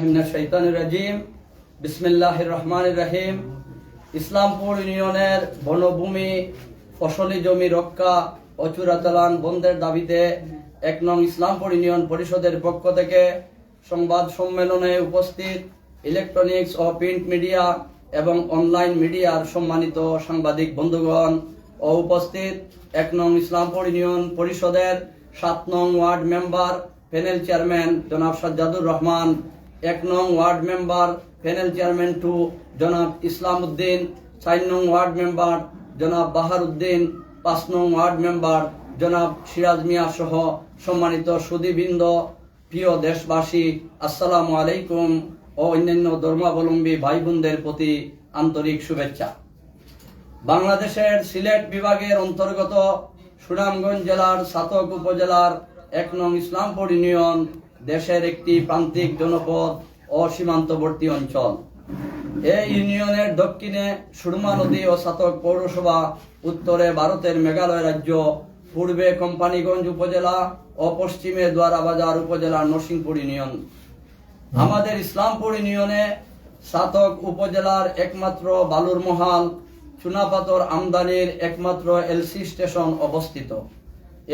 রাজিম বিসমিল্লাহির রহমানির রহিম ইসলামপুর ইউনিয়নের বনভূমি ফসলি জমি রক্ষা ও চোরাচালান বন্ধের দাবিতে এক নং ইসলামপুর ইউনিয়ন পরিষদের পক্ষ থেকে সংবাদ সম্মেলনে উপস্থিত ইলেকট্রনিক্স ও প্রিন্ট মিডিয়া এবং অনলাইন মিডিয়ার সম্মানিত সাংবাদিক বন্ধুগণ ও উপস্থিত এক নং ইসলামপুর ইউনিয়ন পরিষদের সাত নং ওয়ার্ড মেম্বার, প্যানেল চেয়ারম্যান জনাব সাজ্জাদুর রহমান এক নং ward member panel chairman two জনাব ইসলাম উদ্দিন চার নং ওয়ার্ড মেম্বার, জনাব বাহার উদ্দিন পাঁচ নং ওয়ার্ড মেম্বার, জনাব সিরাজ মিয়া সহ সম্মানিত সুদীবৃন্দ, প্রিয় দেশবাসী, আসসালামু আলাইকুম ও অন্যান্য ধর্মাবলম্বী ভাই বোনদের প্রতি আন্তরিক শুভেচ্ছা। বাংলাদেশের সিলেট বিভাগের অন্তর্গত সুনামগঞ্জ জেলার সাতক উপজেলার এক নং ইসলামপুর ইউনিয়ন দেশের একটি প্রান্তিক জনপদ ও সীমান্তবর্তী অঞ্চল। এই ইউনিয়নের দক্ষিণে সুরমা নদী ও সাতক পৌরসভা, উত্তরে ভারতের মেঘালয় রাজ্য, পূর্বে কোম্পানিগঞ্জ উপজেলা ও পশ্চিমে দোয়ারাবাজার উপজেলার নরসিংপুর ইউনিয়ন। আমাদের ইসলামপুর ইউনিয়নে সাতক উপজেলার একমাত্র বালুর মহাল চুনাপাতর আমদানির একমাত্র এলসি স্টেশন অবস্থিত।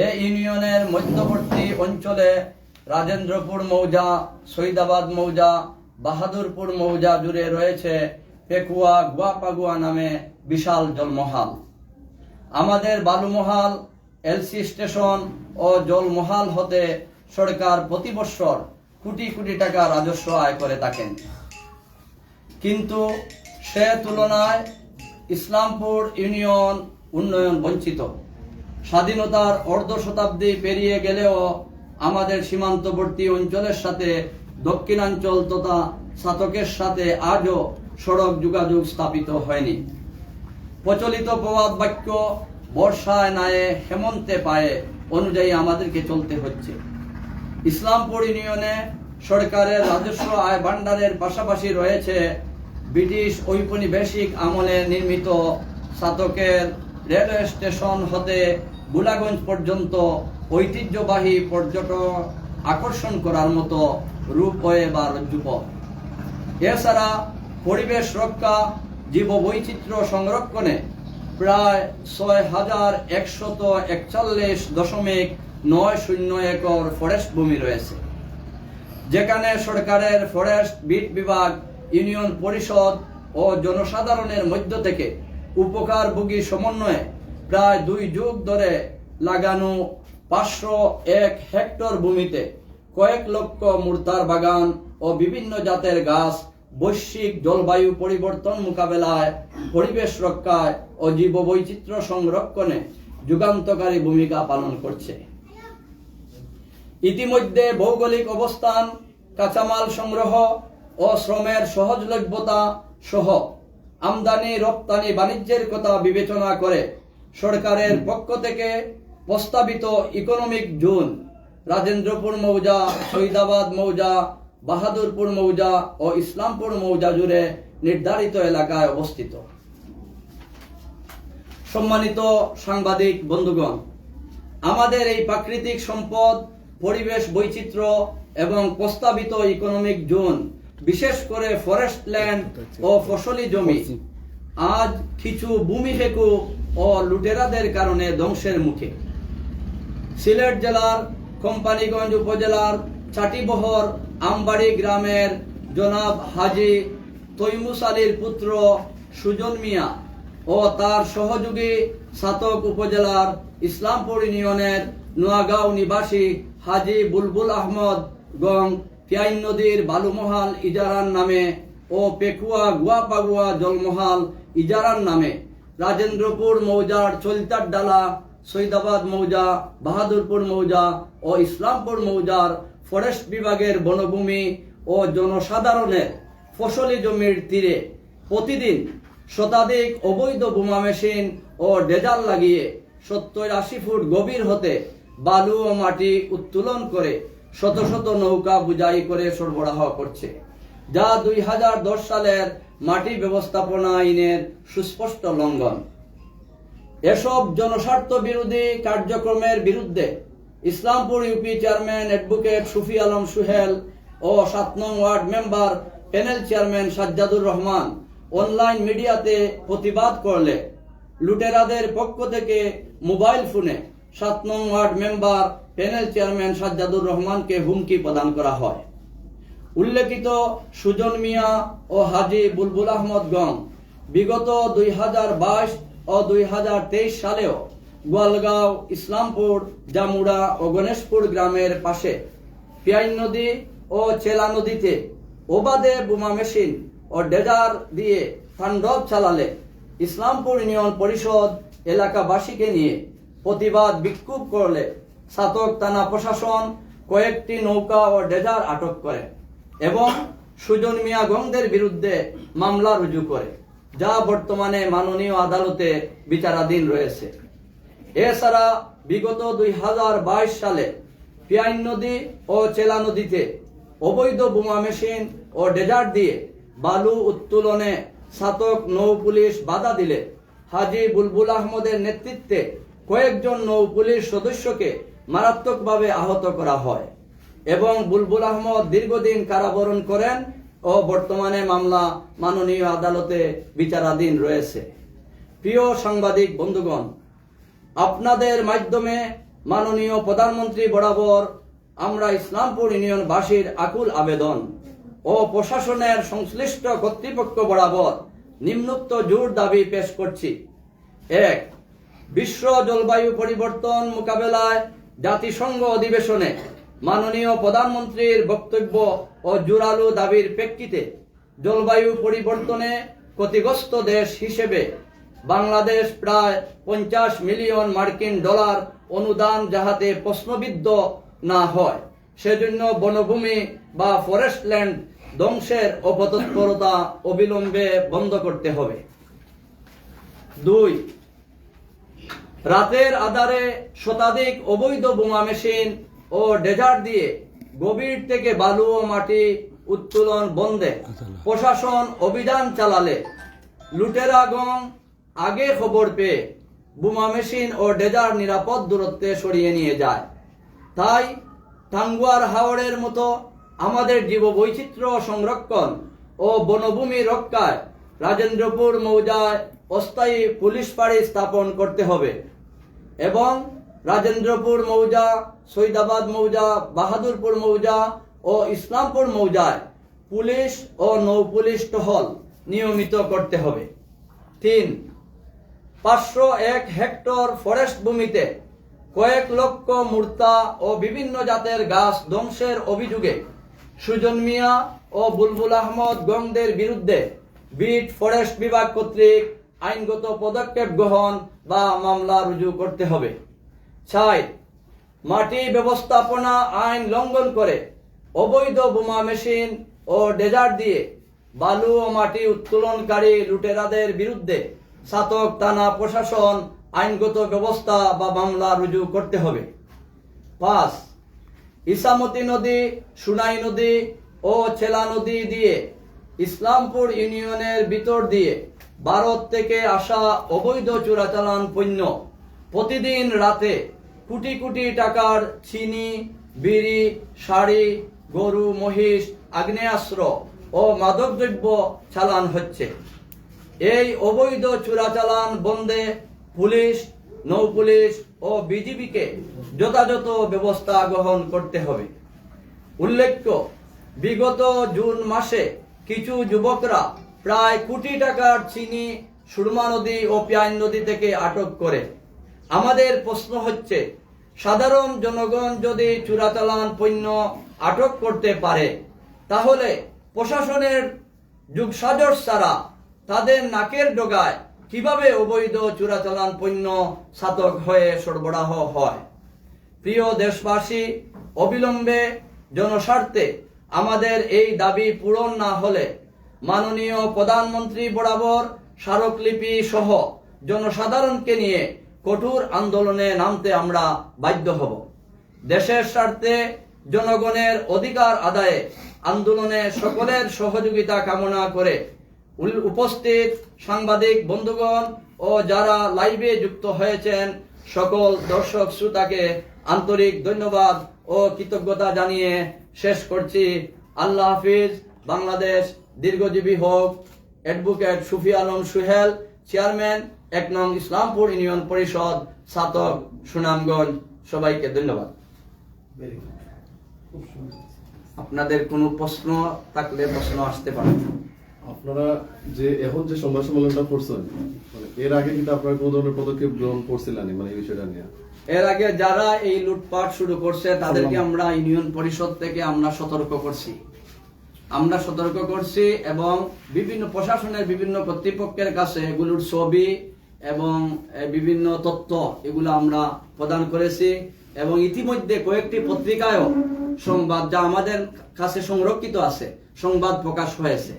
এই ইউনিয়নের মধ্যবর্তী অঞ্চলে রাজেন্দ্রপুর মৌজা, সৈদাবাদ মৌজা, বাহাদুরপুর মৌজা জুড়ে রয়েছে পেকুয়া গুয়াপাগুয়া নামে বিশাল জলমহাল। আমাদের বালুমহাল, এলসি স্টেশন ও জলমহাল হতে সরকার প্রতি বৎসর কোটি কোটি টাকা রাজস্ব আয় করে থাকেন। কিন্তু সে তুলনায় ইসলামপুর ইউনিয়ন উন্নয়ন বঞ্চিত। স্বাধীনতার অর্ধ শতাব্দী পেরিয়ে গেলেও আমাদের সীমান্তবর্তী অঞ্চলের সাথে, দক্ষিণাঞ্চল তথা সাতকের সাথে আজও সড়ক যোগাযোগ স্থাপিত হয়নি। প্রচলিত প্রবাদ বাক্য, বর্ষায় নায়ে হেমন্তে পায়ে অনুযায়ী আমাদেরকে চলতে হচ্ছে। ইসলামপুর ইউনিয়নে সরকারের রাজস্ব আয় ভান্ডারের পাশাপাশি রয়েছে ব্রিটিশ ঔপনিবেশিক আমলে নির্মিত সাতকের রেলওয়ে স্টেশন হতে গুলাগঞ্জ পর্যন্ত ঐতিহ্যবাহী পর্যটন আকর্ষণ করার মতো রূপওয়ে বা রজ্জুপথ এছাড়া পরিবেশ রক্ষা জীব বৈচিত্র্য সংরক্ষণে প্রায় ছয় হাজার একশত একচল্লিশ দশমিক নয় শূন্য একর ফরেস্ট ভূমি রয়েছে, যেখানে সরকারের ফরেস্ট বিট বিভাগ, ইউনিয়ন পরিষদ ও জনসাধারণের মধ্য থেকে উপকারভোগী সমন্বয়ে প্রায় দুই যুগ ধরে লাগানো পাঁচশো এক হেক্টর ভূমিতে কয়েক লক্ষ মুর্তার বাগান ও বিভিন্ন জাতের গাছ, বৈশ্বিক জলবায়ু পরিবর্তন মোকাবেলায়, পরিবেশ রক্ষায় ও জীববৈচিত্র্য সংরক্ষণে যুগান্তকারী ভূমিকা পালন করছে। ইতিমধ্যে ভৌগোলিক অবস্থান, কাঁচামাল সংগ্রহ ও শ্রমের সহজলভ্যতা সহ আমদানি রপ্তানি বাণিজ্যের কথা বিবেচনা করে সরকারের পক্ষ থেকে প্রস্তাবিত ইকোনমিক জোন, রাজেন্দ্রপুর মৌজা সৈদাবাদ মৌজা, বাহাদুরপুর মৌজা ও ইসলামপুর মৌজা জুড়ে নির্ধারিত এলাকায় অবস্থিত। সম্মানিত সাংবাদিক বন্ধুগণ, আমাদের এই প্রাকৃতিক সম্পদ, পরিবেশ বৈচিত্র্য এবং প্রস্তাবিত ইকোনমিক জোন, বিশেষ করে ফরেস্ট ল্যান্ড ও ফসলি জমি, আজ কিছু ভূমি হেকু ও লুটেরাদের কারণে ধ্বংসের মুখে। সিলেট জেলার, কোম্পানিগঞ্জ উপজেলার চাটিবহর আমবাড়ি গ্রামের জনাব হাজি তৈমুস আলীর পুত্র সুজন মিয়া ও তার সহযোগী সাতক উপজেলার ইসলামপুর ইউনিয়নের নোয়াগাঁও নিবাসী হাজি বুলবুল আহমদ গং পিয়াইন নদীর বালুমহাল ইজারার নামে ও পেকুয়া গুয়াপাগুয়া জলমহাল ইজারার নামে। রাজেন্দ্রপুর মৌজার চৈতার ডালা সৈদাবাদ মৌজা, বাহাদুরপুর মৌজা ও ইসলামপুর মৌজার ফরেস্ট বিভাগের বনভূমি ও জনসাধারণের ফসলি জমির তীরে প্রতিদিন শতাধিক অবৈধ বোমা মেশিন ও ডেজাল লাগিয়ে সত্তর আশি ফুট গভীর হতে বালু ও মাটি উত্তোলন করে শত শত নৌকা বুঝাই করে সরবরাহ করছে, যা দুই হাজার দশ সালের মাটি ব্যবস্থাপনা আইনের সুস্পষ্ট লঙ্ঘন। এসব জনস্বার্থ বিরোধী কার্যক্রমের বিরুদ্ধে Islampur UP chairman advocate Sufi Alam Suhel ও সাত নং ward member panel chairman Sajjadur Rahman online মিডিয়াতে প্রতিবাদ করলে লুটেরাদের পক্ষ থেকে মোবাইল ফোনে সাত নং ward member panel chairman Sajjadur রহমানকে হুমকি প্রদান করা হয়। উল্লেখিত সুজন মিয়া ও হাজি বুলবুল আহমদ গং বিগত দুই হাজার বাইশ ও দুই হাজার তেইশ সালেও গোয়ালগাঁও, ইসলামপুর, জামুড়া ও গণেশপুর গ্রামের পাশে পিয়াইন নদী ও চেলা নদীতে ওবাদে বোমা মেশিন ও ডেজার দিয়ে তাণ্ডব চালালে ইসলামপুর ইউনিয়ন পরিষদ এলাকাবাসীকে নিয়ে প্রতিবাদ বিক্ষোভ করলে সাতক থানা প্রশাসন কয়েকটি নৌকা ও ডেজার আটক করে এবং সুজন মিয়া গংদের বিরুদ্ধে মামলা রুজু করে। যা বর্তমানে মাননীয় আদালতে বিচারাধীন রয়েছে। এছাড়া বিগত দুই হাজার বাইশ সালে পিয়াইন নদী ও চেলা নদীতে অবৈধ বোমা মেশিন ও ডেজার্ট দিয়ে বালু উত্তোলনে সাতক নৌ পুলিশ বাধা দিলে হাজি বুলবুল আহমদের নেতৃত্বে কয়েকজন নৌ পুলিশ সদস্যকে মারাত্মকভাবে আহত করা হয় এবং বুলবুল আহমদ দীর্ঘদিন কারাবরণ করেন ও বর্তমানে মামলা মাননীয় আদালতে বিচারাধীন রয়েছে। প্রিয় সাংবাদিক বন্ধুগণ, আপনাদের মাধ্যমে মাননীয় প্রধানমন্ত্রী বরাবর আমরা ইসলামপুর ইউনিয়নবাসীর আকুল আবেদন ও প্রশাসনের সংশ্লিষ্ট কর্তৃপক্ষ বরাবর নিম্নোক্ত জোর দাবি পেশ করছি। এক, বিশ্ব জলবায়ু পরিবর্তন মোকাবেলায় জাতিসংঘ অধিবেশনে মাননীয় প্রধানমন্ত্রীর বক্তব্য ও জোরালো দাবির প্রেক্ষিতে জলবায়ু পরিবর্তনে ক্ষতিগ্রস্ত দেশ হিসেবে বাংলাদেশ প্রায় পঞ্চাশ মিলিয়ন মার্কিন ডলার অনুদান যাহাতে প্রশ্নবিদ্ধ না হয়, সেজন্য বনভূমি বা ফরেস্ট ল্যান্ড ধ্বংসের অপতৎপরতা অবিলম্বে বন্ধ করতে হবে। দুই, রাতের আধারে শতাধিক অবৈধ বোমা মেশিন ও ডেজার্ট দিয়ে গভীর থেকে বালু ও মাটি উত্তোলন বন্ধে। প্রশাসন অভিযান চালালে। লুটেরাগং আগে খবর পেয়ে বোমা মেশিন ও ডেজার নিরাপদ দূরত্বে সরিয়ে নিয়ে যায়। তাই টাঙ্গুয়ার হাওড়ের মতো আমাদের জীববৈচিত্র্য সংরক্ষণ ও বনভূমি রক্ষায় রাজেন্দ্রপুর মৌজায় অস্থায়ী পুলিশ পাড়ি স্থাপন করতে হবে এবং রাজেন্দ্রপুর মৌজা, সৈদাবাদ মৌজা, বাহাদুরপুর মৌজা ও ইসলামপুর মৌজায় পুলিশ ও নৌ পুলিশ টহল নিয়মিত করতে হবে। তিন, পাঁচশো এক হেক্টর ফরেস্ট ভূমিতে কয়েক লক্ষ মূর্তা ও বিভিন্ন জাতের গাছ ধ্বংসের অভিযোগে সুজন মিয়া ও বুলবুল আহমদ গংদের বিরুদ্ধে বিট ফরেস্ট বিভাগ কর্তৃক আইনগত পদক্ষেপ গ্রহণ বা মামলা রুজু করতে হবে। ছয় মাটি ব্যবস্থাপনা আইন লঙ্ঘন করে অবৈধ বোমা মেশিন ও ডেজার্ট দিয়ে বালু ও মাটি উত্তোলনকারী লুটেরাদের বিরুদ্ধে সাতক থানা প্রশাসন আইনগত ব্যবস্থা বা মামলা রুজু করতে হবে। পাঁচ, ইসামতি নদী, সুনাই নদী ও ছেলা নদী দিয়ে ইসলামপুর ইউনিয়নের ভিতর দিয়ে ভারত থেকে আসা অবৈধ চোরাচালান পণ্য প্রতিদিন রাতে কোটি কোটি টাকার চিনি, বিড়ি, শাড়ি, গরু, মহিষ, আগ্নেয়াস্ত্র ও মাদকদ্রব্য চালান হচ্ছে। এই অবৈধ চোরাচালান বন্ধে পুলিশ নৌ পুলিশ ও বিজিবিকে যথাযথ ব্যবস্থা গ্রহণ করতে হবে। উল্লেখ্য, বিগত জুন মাসে কিছু যুবকরা প্রায় কোটি টাকার চিনি সুরমা নদী ও পিয়াইন নদী থেকে আটক করে। আমাদের প্রশ্ন হচ্ছে, সাধারণ জনগণ যদি চোরাচালান পণ্য আটক করতে পারে, তাহলে প্রশাসনের যুগসাজর ছাড়া তাদের নাকের ডোগায় কীভাবে অবৈধ চোরাচালান পণ্য ছাতক হয়ে সরবরাহ হয়? প্রিয় দেশবাসী, অবিলম্বে জনস্বার্থে আমাদের এই দাবি পূরণ না হলে মাননীয় প্রধানমন্ত্রী বরাবর স্মারকলিপি সহ জনসাধারণকে নিয়ে কঠোর আন্দোলনে নামতে আমরা বাধ্য হব। দেশের স্বার্থে জনগণের অধিকার আদায়ে আন্দোলনে সকলের সহযোগিতা কামনা করে উপস্থিত সাংবাদিক বন্ধুগণ ও যারা লাইভে যুক্ত হয়েছেন, সকল দর্শক শ্রোতাকে আন্তরিক ধন্যবাদ ও কৃতজ্ঞতা জানিয়ে শেষ করছি। আল্লাহ হাফিজ, বাংলাদেশ দীর্ঘজীবী হোক। অ্যাডভোকেট সুফি আলম সুহেল চেয়ারম্যান এক নং ইসলামপুর ইউনিয়ন পরিষদ ছাতক সুনামগঞ্জ সবাইকে ধন্যবাদ। আপনাদের কোনো প্রশ্ন থাকলে প্রশ্ন আসতে পারে। আপনারা যে এখন যে সংবাদ সম্মেলনটা করছেন মানে এর আগে কিন্তু আপনারা কোনো ধরনের পদক্ষেপ গ্রহণ করছিলেন মানে এই বিষয়টা নিয়ে? এর আগে যারা এই লুটপাট শুরু করছে তাদেরকে আমরা ইউনিয়ন পরিষদ থেকে আমরা সতর্ক করছি। আমরা সতর্ক করছি এবং বিভিন্ন প্রশাসনের বিভিন্ন কর্তৃপক্ষের কাছে এগুলোর ছবি এবং বিভিন্ন তথ্য এগুলো আমরা প্রদান করেছি এবং ইতিমধ্যে কয়েকটি পত্রিকায়ও সংবাদ যা আমাদের কাছে সংরক্ষিত আছে, সংবাদ প্রকাশ হয়েছে।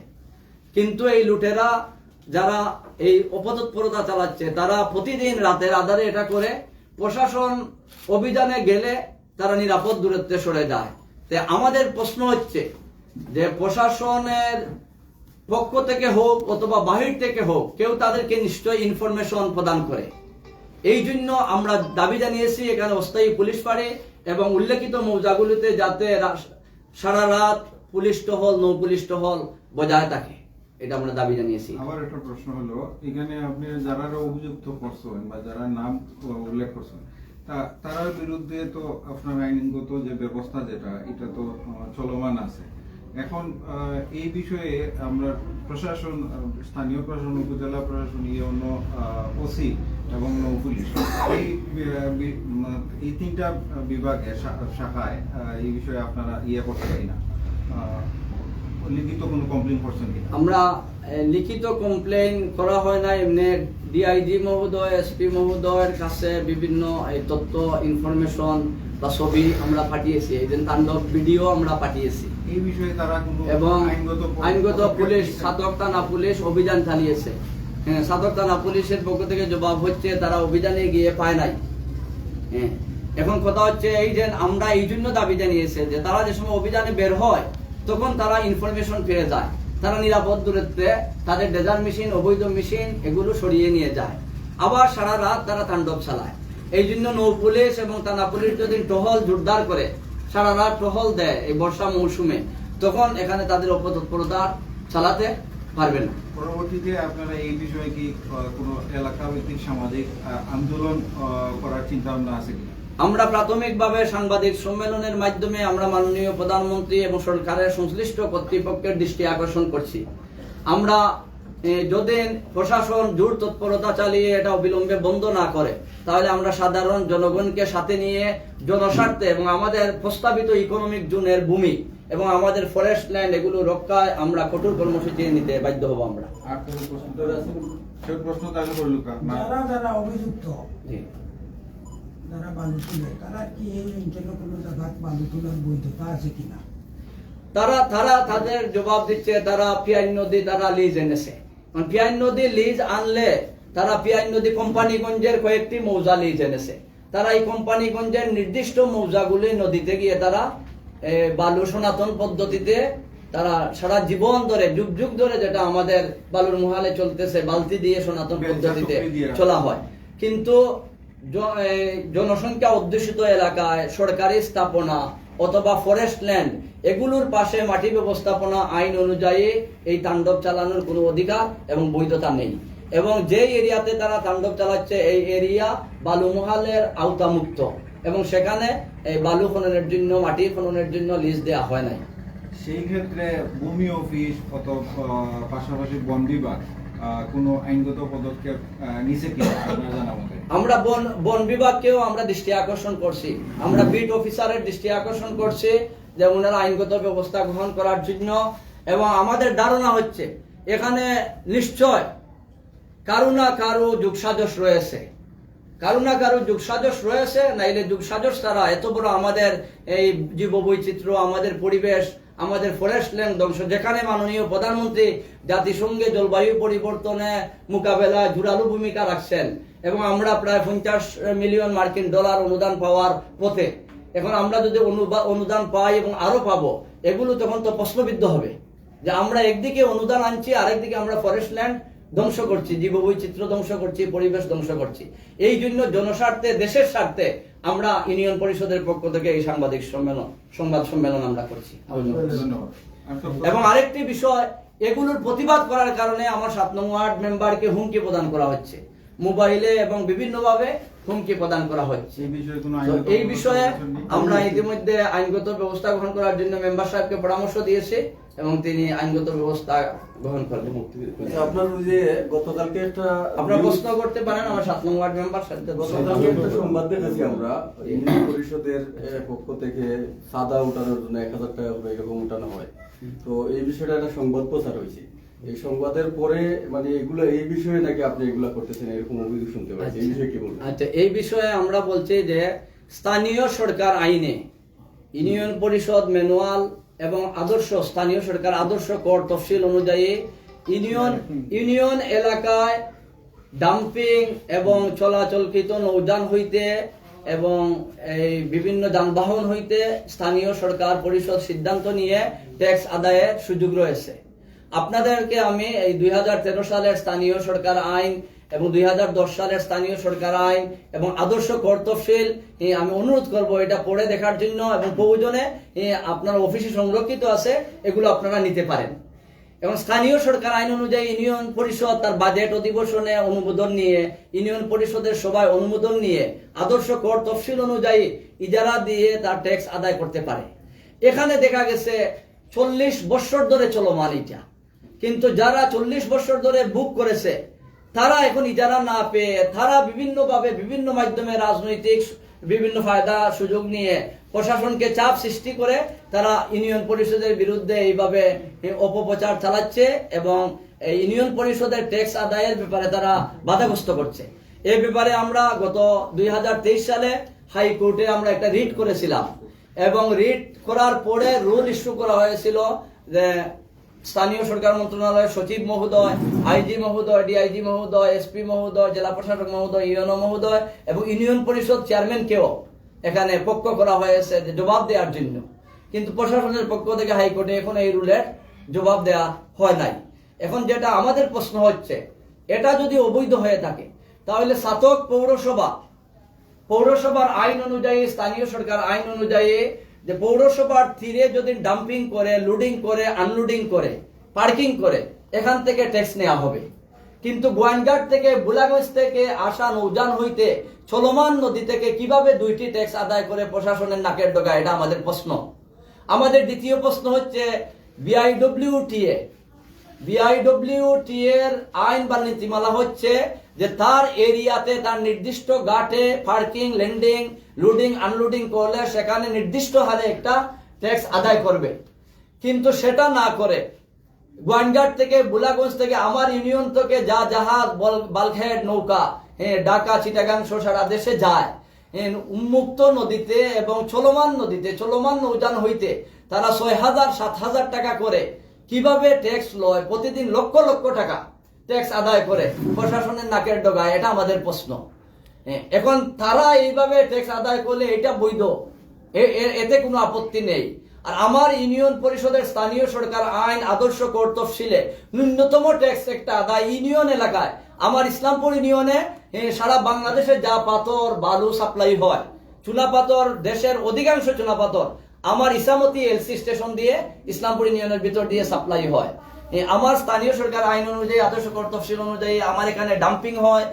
কিন্তু এই লুটেরা যারা এই অপতৎপরতা চালাচ্ছে, তারা প্রতিদিন রাতের আধারে এটা করে প্রশাসন অভিযানে গেলে তারা নিরাপদ দূরত্বে সরে যায়। তে আমাদের প্রশ্ন হচ্ছে যে প্রশাসনের পক্ষ থেকে হোক অথবা বাহির থেকে হোক, কেউ তাদেরকে নিশ্চয়ই ইনফরমেশন প্রদান করে। এই জন্য আমরা দাবি জানিয়েছি এখানে অস্থায়ী পুলিশ পাড়ে এবং উল্লেখিত মৌজাগুলিতে যাতে সারা রাত পুলিশ টহল, নৌ পুলিশ টহল বজায় থাকে। এটা আমরা দাবি জানিয়েছি। আবার একটা প্রশ্ন হলো, এখানে আপনি যারা অভিযুক্ত করছেন বা যারা নাম উল্লেখ করছেন, তা তার বিরুদ্ধে তো আপনার আইনগত যে ব্যবস্থা যেটা, এটা তো চলমান আছে। এখন এই বিষয়ে আমরা প্রশাসন স্থানীয় প্রশাসন, উপজেলা প্রশাসন ইয়ন ওসি এবং নৌ পুলিশ এই এই তিনটা বিভাগে শাখায় এই বিষয়ে আপনারা ইয়ে করতে পারি না। লিখিত কোনো কমপ্লেন করছেন কিনা? আমরা লিখিত কমপ্লেইন করা হয় না, এমনি ডিআইজি মহোদয় এসপি মহোদয়ের কাছে বিভিন্ন তথ্য ইনফরমেশন বা ছবি আমরা পাঠিয়েছি এই যে তাণ্ডব ভিডিও আমরা পাঠিয়েছি। এই বিষয়ে তারা কোনো এবং আইনগত পুলিশ? সাতক থানা পুলিশ অভিযান চালিয়েছে হ্যাঁ সাতক থানা পুলিশের পক্ষ থেকে জবাব হচ্ছে তারা অভিযানে গিয়ে পায় নাই। হ্যাঁ এখন কথা হচ্ছে এই যে আমরা এই জন্য দাবি জানিয়েছে যে তারা যে সময় অভিযানে বের হয় তখন তারা ইনফরমেশন পেয়ে যায়। তারা নিরাপদ দূরত্বে তাদের ডেজার মেশিন অবৈধ মেশিন এগুলো সরিয়ে নিয়ে যায়। আবার সারা রাত তারা তাণ্ডব চালায়। এই জন্য নৌ পুলিশ এবং থানা পুলিশ যদি টহল জোরদার করে সারা রাত টহল দেয় এই বর্ষা মৌসুমে তখন এখানে তাদের অপতৎপরতা চালাতে পারবে না। পরবর্তীতে আপনারা এই বিষয়ে কি কোনো এলাকা ভিত্তিক সামাজিক আন্দোলন করার চিন্তা ভাবনা আছে কিনা? আমরা প্রাথমিকভাবে সাংবাদিক সম্মেলনের মাধ্যমে আমরা মাননীয় প্রধানমন্ত্রী এবং সরকারের সংশ্লিষ্ট কর্তৃপক্ষের দৃষ্টি আকর্ষণ করছি। আমরা যদি প্রশাসন জোর তৎপরতা চালিয়ে এটা অবিলম্বে বন্ধ না করে তাহলে আমরা সাধারণ জনগণকে সাথে নিয়ে জনস্বার্থে এবং আমাদের প্রস্তাবিত ইকোনমিক জোনের ভূমি এবং আমাদের ফরেস্ট ল্যান্ড এগুলো রক্ষায় আমরা কঠোর কর্মসূচি নিতে বাধ্য হব আমরা। যারা যারা অভিযুক্ত যারা বালু তুলে তারা কি এই অঞ্চলে কোনো জায়গায় বালু তোলার বৈধতা আছে কিনা? তারা তারা তাদের জবাব দিচ্ছে তারা পিয়াই নদী তারা লিজ এনেছে। কারণ পিয়াই নদী লিজ আনলে তারা নদী কোম্পানিগঞ্জের কয়েকটি মৌজা লিজ এনেছে। তারা এই কোম্পানিগঞ্জের নির্দিষ্ট মৌজাগুলি নদীতে গিয়ে তারা বালু সনাতন পদ্ধতিতে তারা সারা জীবন ধরে যুগ যুগ ধরে যেটা আমাদের বালুর মহালে চলতেছে বালতি দিয়ে সনাতন পদ্ধতিতে চলা হয়। কিন্তু জনসংখ্যা অধ্যুষিত এলাকায় সরকারি স্থাপনা অথবা ফরেস্ট ল্যান্ড এগুলোর পাশে মাটি ব্যবস্থাপনা আইন অনুযায়ী এই তাণ্ডব চালানোর কোনো অধিকার এবং বৈধতা নেই। এবং যেই এরিয়াতে তারা তাণ্ডব চালাচ্ছে, এই এরিয়া বালুমহালের আওতামুক্ত। এবং সেখানে এই বালু খননের জন্য মাটি খননের জন্য লিজ দেওয়া হয় নাই। সেই ক্ষেত্রে ভূমি অফিস অথবা পাশাপাশি বন বিভাগ কোনো আইনগত পদক্ষেপ কিনা, আপনার জানা মতে? আমরা বন বন বিভাগকেও আমরা দৃষ্টি আকর্ষণ করছি। আমরা বিট অফিসারের দৃষ্টি আকর্ষণ করছি যে ওনারা আইনগত ব্যবস্থা গ্রহণ করার জন্য এবং আমাদের ধারণা হচ্ছে এখানে নিশ্চয় কারও না কারও যুগসাজস রয়েছে। কারও না কারও যুগসাজস রয়েছে নাইলে যুগসাজস তারা এত বড় আমাদের এই জীব বৈচিত্র্য আমাদের পরিবেশ আমাদের ফরেস্ট ল্যান্ড ধ্বংস। যেখানে মাননীয় প্রধানমন্ত্রী জাতিসংঘে জলবায়ু পরিবর্তনে মোকাবেলায় জোরালো ভূমিকা রাখছেন। এবং আমরা প্রায় পঞ্চাশ মিলিয়ন মার্কিন ডলার অনুদান পাওয়ার পথে। এখন আমরা যদি অনুদান পাই এবং আরও পাবো, এগুলো তখন তো প্রশ্নবিদ্ধ হবে। যে আমরা একদিকে অনুদান আনছি, আরেকদিকে আমরা ফরেস্ট ল্যান্ড ধ্বংস করছি, জীববৈচিত্র্য ধ্বংস করছি, পরিবেশ ধ্বংস করছি। এই জন্য জনস্বার্থে, দেশের স্বার্থে আমরা ইউনিয়ন পরিষদের পক্ষ থেকে এই সাংবাদিক সম্মেলন সংবাদ সম্মেলন আমরা করছি। এবং আরেকটি বিষয় এগুলোর প্রতিবাদ করার কারণে আমার সাত নং ওয়ার্ড মেম্বারকে হুমকি প্রদান করা হচ্ছে। মোবাইলে এবং বিভিন্নভাবে হুমকি প্রদান করা হচ্ছে। এই বিষয়ে কোনো তো আইনগত এই বিষয়ে ব্যবস্থা নেই? আমরা ইতিমধ্যে আইনগত ব্যবস্থা গ্রহণ করার জন্য মেম্বার সাহেবকে পরামর্শ দিয়েছে এবং তিনি আইনগত ব্যবস্থা গ্রহণ করবেন। আচ্ছা, আপনার ওই যে গতকালকে একটা আপনারা প্রশ্ন করতে পারেন আমার সাত নং ওয়ার্ড মেম্বার সাথে গতকালকে একটা সংবাদ দেখেছি আমরা ইউনিয়ন পরিষদের পক্ষ থেকে সাদা উঠানোর জন্য এক হাজার টাকা করে এরকম উঠানো হয়। তো এই বিষয়টা একটা সংবাদ প্রচার হয়েছে। এই সংবাদের পরে মানে এগুলো এই বিষয়ে নাকি আপনি এগুলা করতেছেন? এরকম অভিযোগ শুনতে পাচ্ছি। এই বিষয়ে কি বলবেন? আচ্ছা এই বিষয়ে আমরা বলছি যে স্থানীয় সরকার আইনে ইউনিয়ন পরিষদ ম্যানুয়াল এবং আদর্শ স্থানীয় সরকার আদর্শ কর তফসিল অনুযায়ী ইউনিয়ন ইউনিয়ন এলাকায় ডাম্পিং এবং চলাচলকৃত নৌযান হইতে এবং এই বিভিন্ন যানবাহন হইতে স্থানীয় সরকার পরিষদ সিদ্ধান্ত নিয়ে ট্যাক্স আদায়ের সুযোগ রয়েছে। আপনাদেরকে আমি এই দুই হাজার তেরো সালের স্থানীয় সরকার আইন এবং দুই হাজার দশ সালের স্থানীয় সরকার আইন এবং আদর্শ কর আমি অনুরোধ করব এটা পড়ে দেখার জন্য এবং প্রয়োজনে আপনার অফিসে সংরক্ষিত আছে, এগুলো আপনারা নিতে পারেন। এবং স্থানীয় সরকার আইন অনুযায়ী ইউনিয়ন পরিষদ তার বাজেট অধিবেশনে অনুমোদন নিয়ে, ইউনিয়ন পরিষদের সবাই অনুমোদন নিয়ে আদর্শ কর তফসিল অনুযায়ী ইজারা দিয়ে তার ট্যাক্স আদায় করতে পারে। এখানে দেখা গেছে চল্লিশ বছর ধরে চলমান এটা কিন্তু যারা চল্লিশ বছর ধরে বুক করেছে, তারা এখন ইজারা না পেয়ে, তারা বিভিন্নভাবে বিভিন্ন মাধ্যমে রাজনৈতিক বিভিন্ন ফায়দা সুযোগ নিয়ে প্রশাসনকে চাপ সৃষ্টি করে তারা ইউনিয়ন পরিষদের বিরুদ্ধে এইভাবে অপপ্রচার চালাচ্ছে এবং ইউনিয়ন পরিষদের ট্যাক্স আদায়ের ব্যাপারে তারা বাধাগ্রস্ত করছে। এ ব্যাপারে আমরা গত দুই হাজার তেইশ সালে হাইকোর্টে আমরা একটা রিট করেছিলাম এবং রিট করার পরে রুল ইস্যু করা হয়েছিল যে স্থানীয় সরকার মন্ত্রণালয়ের সচিব মহোদয়, আইজি মহোদয়, ডিআইজি মহোদয়, এসপি মহোদয়, জেলা প্রশাসক মহোদয়, ইউএনও মহোদয় এবং ইউনিয়ন পরিষদ চেয়ারম্যানকেও এখানে পক্ষ করা হয়েছে যে জবাব দেওয়ার জন্য। কিন্তু প্রশাসনের পক্ষ থেকে হাইকোর্টে এখন এই রুলের জবাব দেওয়া হয় নাই। এখন যেটা আমাদের প্রশ্ন হচ্ছে, এটা যদি অবৈধ হয়ে থাকে, তাহলে সাতক পৌরসভা, পৌরসভার আইন অনুযায়ী, স্থানীয় সরকার আইন অনুযায়ী যে পৌরসভার তীরে যদি ডাম্পিং করে লোডিং করে আনলোডিং করে পার্কিং করে, এখান থেকে ট্যাক্স নেওয়া হবে। কিন্তু গোয়াইনঘাট থেকে, বুলাগঞ্জ থেকে আসা নৌজান হইতে, চলমান নদী থেকে কীভাবে দুইটি ট্যাক্স আদায় করে প্রশাসনের নাকের ডগা, এটা আমাদের প্রশ্ন। আমাদের দ্বিতীয় প্রশ্ন হচ্ছে বিআইডব্লিউটিএ বিআইডব্লিউটি এর আইন বা নীতিমালা হচ্ছে যে তার এরিয়াতে তার নির্দিষ্ট ঘাটে পার্কিং ল্যান্ডিং লোডিং আনলোডিং করলে সেখানে নির্দিষ্ট হারে একটা ট্যাক্স আদায় করবে। কিন্তু সেটা না করে গোয়ানঘাট থেকে বুলাগঞ্জ থেকে আমার ইউনিয়ন থেকে যা জাহাজ বল- বাল্কহেড নৌকা হ্যাঁ ঢাকা চিটাগাং সহ সারা দেশে যায়। হ্যাঁ, উন্মুক্ত নদীতে এবং চলমান নদীতে চলমান নৌযান হইতে তারা ছয় হাজার সাত হাজার টাকা করে। কীভাবে ট্যাক্স লয়? প্রতিদিন লক্ষ লক্ষ টাকা ট্যাক্স আদায় করে। প্রশাসনের নাকের ডগায় এটা আমাদের প্রশ্ন। এখন তারা এইভাবে ট্যাক্স আদায় করলে এটা বৈধ। এতে কোনো আপত্তি নেই। আর আমার ইউনিয়ন পরিষদের স্থানীয় সরকার আইন, আদর্শ কোর্ট ন্যূনতম ট্যাক্স একটা আদায় ইউনিয়ন এলাকায়, আমার ইসলামপুর ইউনিয়নে সারা বাংলাদেশে যা পাথর, বালু সাপ্লাই হয়, চুনা পাথর, দেশের অধিকাংশ চুনা পাথর আমার ইসামতি এলসি স্টেশন দিয়ে ইসলামপুর ইউনিয়নের ভিতর দিয়ে সাপ্লাই হয়। আমার স্থানীয় সরকার আইন অনুযায়ী, আদর্শ কর তফসিল অনুযায়ী আমার এখানে ডাম্পিং হয়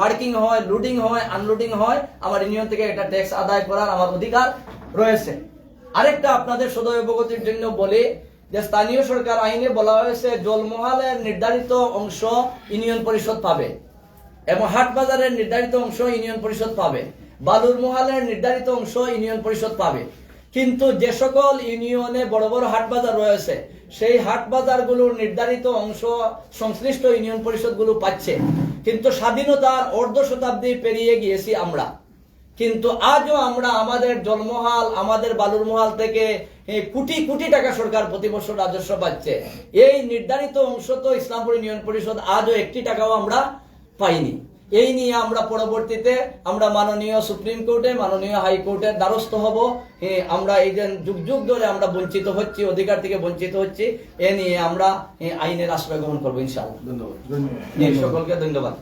পার্কিং হয় লোডিং হয় আনলোডিং হয়, আমার ইউনিয়ন থেকে একটা ট্যাক্স আদায় করার আমার অধিকার রয়েছে। আরেকটা আপনাদের সদয় অবগতির জন্য বলি যে, স্থানীয় সরকার আইনে বলা হয়েছে জলমহালের নির্ধারিত অংশ ইউনিয়ন পরিষদ পাবে এবং হাট বাজারের নির্ধারিত অংশ ইউনিয়ন পরিষদ পাবে। বালুর মহালের নির্ধারিত অংশ ইউনিয়ন পরিষদ পাবে। কিন্তু যে সকল ইউনিয়নে বড় বড় হাট বাজার রয়েছে, সেই হাট বাজারগুলোর নির্ধারিত অংশ সংশ্লিষ্ট ইউনিয়ন পরিষদগুলো পাচ্ছে। কিন্তু স্বাধীনতার অর্ধ শতাব্দী পেরিয়ে গিয়েছি আমরা। কিন্তু আজও আমরা আমাদের জন্মহাল, আমাদের বালুর মহাল থেকে কোটি কোটি টাকা সরকার প্রতি বছর রাজস্ব পাচ্ছে। এই নির্ধারিত অংশ তো ইসলামপুর ইউনিয়ন পরিষদ আজও একটি টাকাও আমরা পাইনি। এই নিয়ে আমরা পরবর্তীতে আমরা মাননীয় সুপ্রিম কোর্টে মাননীয় হাইকোর্টের দ্বারস্থ হব। হ্যাঁ আমরা এই যে যুগ যুগ ধরে আমরা বঞ্চিত হচ্ছি অধিকার থেকে বঞ্চিত হচ্ছি এ নিয়ে আমরা আইনের আশ্রয় গ্রহণ করব ইনশাআল্লাহ। ধন্যবাদ। সকলকে ধন্যবাদ।